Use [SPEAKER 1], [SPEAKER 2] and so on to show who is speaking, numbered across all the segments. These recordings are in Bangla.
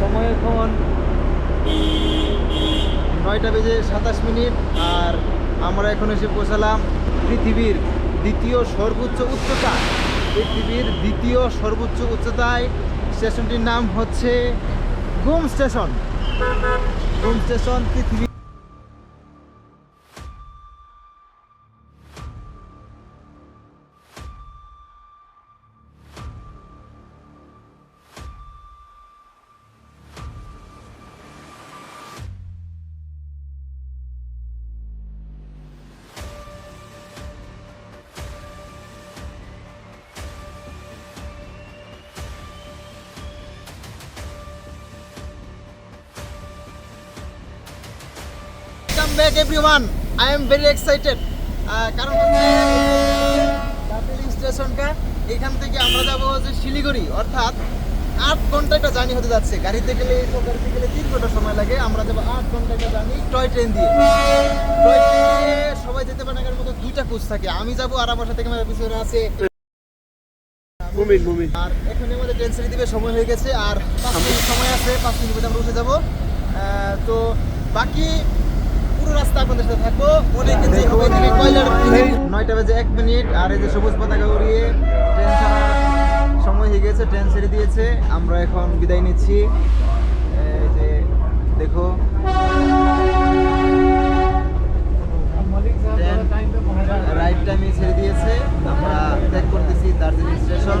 [SPEAKER 1] সময় এখন নয়টা বেজে সাতাশ মিনিট আর আমরা এখন এসে পৌঁছালাম পৃথিবীর দ্বিতীয় সর্বোচ্চ উচ্চতা পৃথিবীর দ্বিতীয় সর্বোচ্চ উচ্চতায়। স্টেশনটির নাম হচ্ছে ঘুম স্টেশন। ঘুম স্টেশন পৃথিবী welcome back everyone I am very excited কারণ দার্জিলিং স্টেশনটা এখান থেকে আমরা যাব হচ্ছে শিলিগুড়ি। অর্থাৎ আট ঘণ্টা একটা জার্নি হতে যাচ্ছে। গাড়িতে গেলে গাড়িতে গেলে তিন ঘণ্টা সময় লাগে। আমরা যাব আট ঘণ্টা একটা জার্নি টয় ট্রেন দিয়ে। টয় ট্রেন সবাই যেতে পারে না মতো দুইটা কোচ থাকে। আমি যাব আর আমার সাথে ক্যামেরা পিছনে আছে। আর এখানে আমাদের ট্রেন ছেড়ে দিবে সময় হয়ে গেছে। আর পাঁচ মিনিট সময় আছে পাঁচ মিনিট আমরা উঠে যাব। তো বাকি পুরো রাস্তা আপনাদের সাথে থাকব। অনেক যে হবে কয়লার নয়টা বাজে এক মিনিট আর এই যে সবুজ পতাকা উড়িয়ে ট্রেন সময় হয়ে গেছে ট্রেন ছেড়ে দিয়েছে। আমরা এখন বিদায় নিচ্ছি। এই যে দেখো। রাইট টাইমে ছেড়ে দিয়েছে। আমরা ত্যাগ করতেছি দার্জিলিং স্টেশন।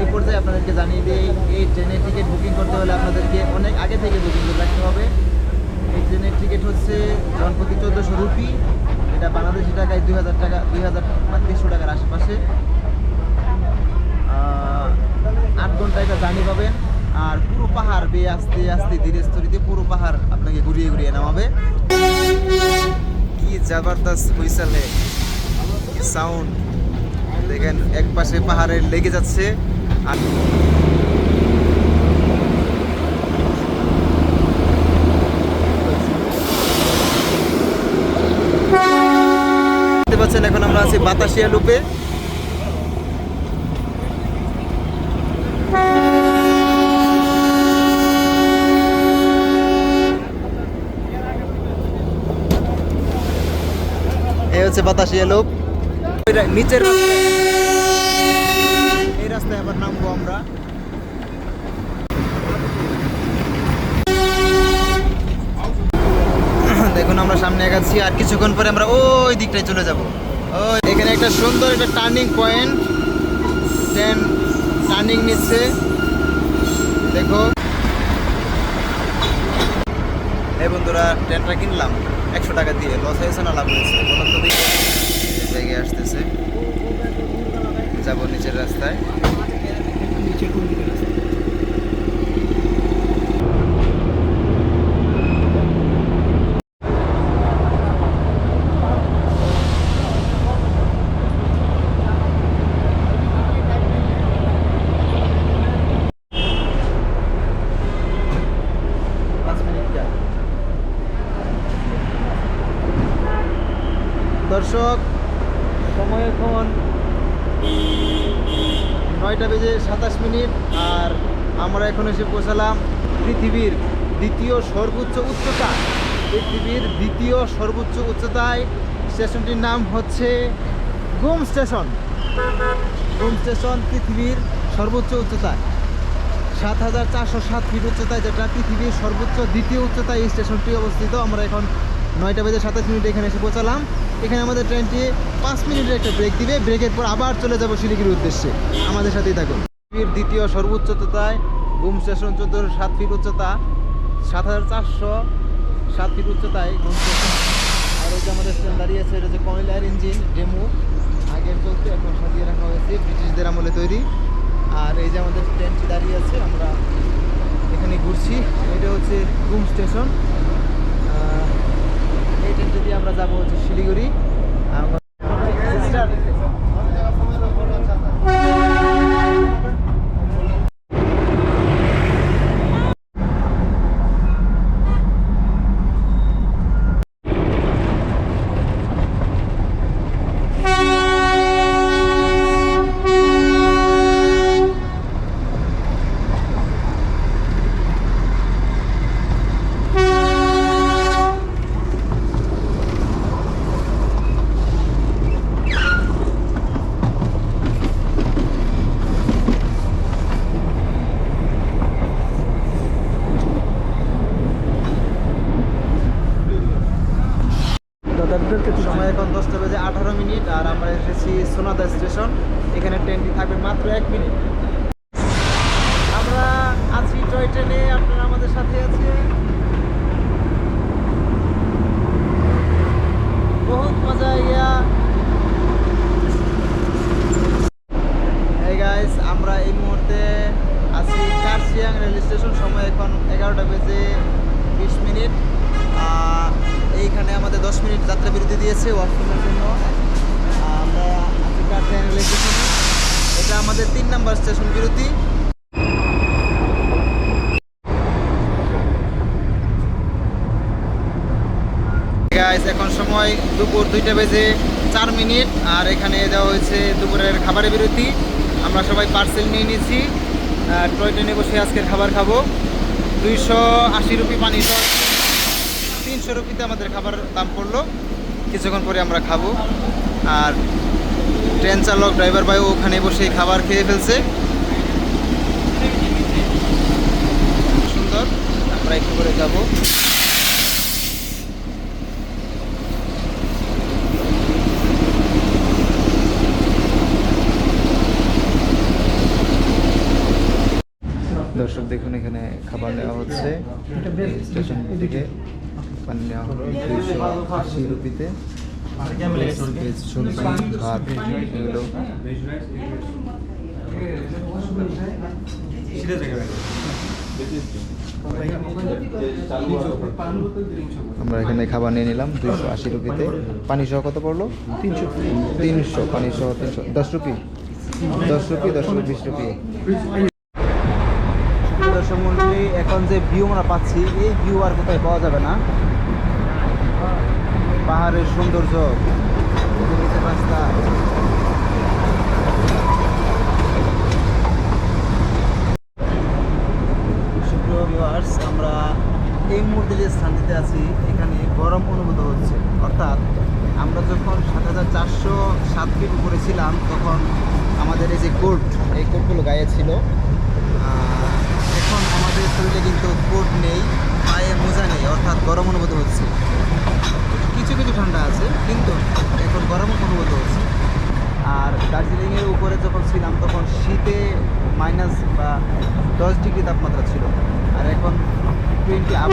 [SPEAKER 1] এই পর্যায়ে আপনাদেরকে জানিয়ে দিই এই ট্রেনের টিকিট বুকিং করতে হলে আপনাদেরকে অনেক আগে থেকে বুকিং করে রাখতে হবে। ট্রেনের টিকিট হচ্ছে জনপ্রতি চোদ্দোশো রুপি। এটা বাংলাদেশি টাকায় দুই হাজার টাকা, দুই হাজার তিনশো টাকার আশেপাশে। আট ঘণ্টা এটা জানি পাবেন। আর পুরো পাহাড় বেয়ে আস্তে আস্তে, ধীরে স্থিরিতে পুরো পাহাড় আপনাকে ঘুরিয়ে ঘুরিয়ে নামাবে। কি জবরদস্ত হুইসেল সাউন্ড দেখেন এক পাশে পাহাড়ে লেগে যাচ্ছে, আর দেখতে পাচ্ছেন এখন আমরা আছি বাতাসিয়া লুপে। এই হচ্ছে বাতাসিয়া লুপ। নিচের এই রাস্তায় আবার নামবো আমরা। দেখুন আমরা সামনে এগাচ্ছি, আর কিছুক্ষণ পরে আমরা ওই দিকটায় চলে যাব। এখানে একটা সুন্দর একটা টার্নিং পয়েন্ট ট্রেন টার্নিং নিচ্ছে। দেখো। এই বন্ধুরা, ট্রেনটা কিনলাম। একশো টাকা দিয়ে। লস হয়েছে না লাভ হয়েছে? বলুন তো জায়গায় আসতেছে। যাব নিচের রাস্তায়। পাঁচ মিনিট যা। দর্শক, সময় এখন নয়টা বেজে সাতাশ মিনিট আর আমরা এখন এসে পৌঁছালাম পৃথিবীর দ্বিতীয় সর্বোচ্চ উচ্চতা পৃথিবীর দ্বিতীয় সর্বোচ্চ উচ্চতায়। স্টেশনটির নাম হচ্ছে গুম স্টেশন। গুম স্টেশন পৃথিবীর সর্বোচ্চ উচ্চতায়। সাত হাজার চারশো সাত ফিট উচ্চতায়, যেটা পৃথিবীর সর্বোচ্চ দ্বিতীয় উচ্চতায় এই স্টেশনটি অবস্থিত। আমরা এখন নয়টা বেজে সাতাশ মিনিট এখানে এসে পৌঁছালাম। এখানে আমাদের ট্রেনটি পাঁচ মিনিটের একটা ব্রেক দিবে। ব্রেকের পর আবার চলে যাব শিলিগুড়ির উদ্দেশ্যে। আমাদের সাথেই থাকুন। পৃথিবীর দ্বিতীয় সর্বোচ্চ উচ্চতায় ঘুম স্টেশন চোদ্দোশো সাত ফিট উচ্চতা, সাত হাজার চারশো সাত ফিট উচ্চতায় ঘুম স্টেশন। আর ওই যে আমাদের ট্রেন দাঁড়িয়ে আছে, এটা হচ্ছে কয়লার ইঞ্জিন, ডেমো। আগের চলতে এখন সাজিয়ে রাখা হয়েছে, ব্রিটিশদের আমলে তৈরি। আর এই যে আমাদের ট্রেনটি দাঁড়িয়ে আছে, আমরা এখানে ঘুরছি। এটা হচ্ছে ঘুম স্টেশন আহ, এই ট্রেনটি দিয়ে আমরা যাব হচ্ছে শিলিগুড়ি। সময় এখন দশটা বেজে আঠারো মিনিট, আর আমরা এসেছি সোনাদা স্টেশন। এখানে ট্রেনটি থাকবে মাত্র এক মিনিট। আমরা আছি টয় ট্রেনে, আপনারা আমাদের সাথে আছে বিরতি দিয়েছে ওয়াশরুমের জন্য। আমরা এটা আমাদের তিন নাম্বার স্টেশন বিরতি। এখন সময় দুপুর দুইটা বেজে চার মিনিট, আর এখানে দেওয়া হয়েছে দুপুরের খাবারের বিরতি। আমরা সবাই পার্সেল নিয়ে নিয়েছি। টয় ট্রেনে বসে আজকের খাবার খাব। দুইশো আশি রুপি পানি তিনশো রুপিতে আমাদের খাবার দাম পড়ল। কিছুক্ষণ পরে আমরা খাব। আর ট্রেন চালক ড্রাইভার ভাই ওখানে বসে খাবার খেয়ে ফেলছে। সুন্দর আমরা একটু করে যাব। দর্শক দেখুন এখানে খাবার নেওয়া হচ্ছে। স্টেশন থেকে। আশি রুপিতে। সবজি আমরা এখানে খাবার নিয়ে নিলাম, দুইশো আশি রুপিতে। পানি সহ কত পড়ল? তিনশো। তিনশো পানি সহ তিনশো। দশ রুপি? দশ রুপি দশ রুপি, বিশ রুপি। এখন যে ভিউ আমরা পাচ্ছি, এই ভিউ আর কোথায় পাওয়া যাবে না? পাহাড়ের সৌন্দর্য। রাস্তা আমরা এই মুহূর্তে যে স্থানটিতে আছি, এখানে গরম অনুভূত হচ্ছে। অর্থাৎ আমরা যখন সাত হাজার চারশো সাত ফিট উপরে ছিলাম, তখন আমাদের এই যে কোট এই কোটগুলো গায়ে ছিল। এখন আমাদের শরীরে কিন্তু কোট নেই, পায়ে মোজা নেই, অর্থাৎ গরম অনুভূত হচ্ছে। ঠান্ডা আছে, কিন্তু এখন গরম অনুভূত হচ্ছে। আর দার্জিলিংয়ের উপরে যখন ছিলাম, তখন শীতে মাইনাস বা দশ ডিগ্রি তাপমাত্রা ছিল। আর এখন টোয়েন্টি আপ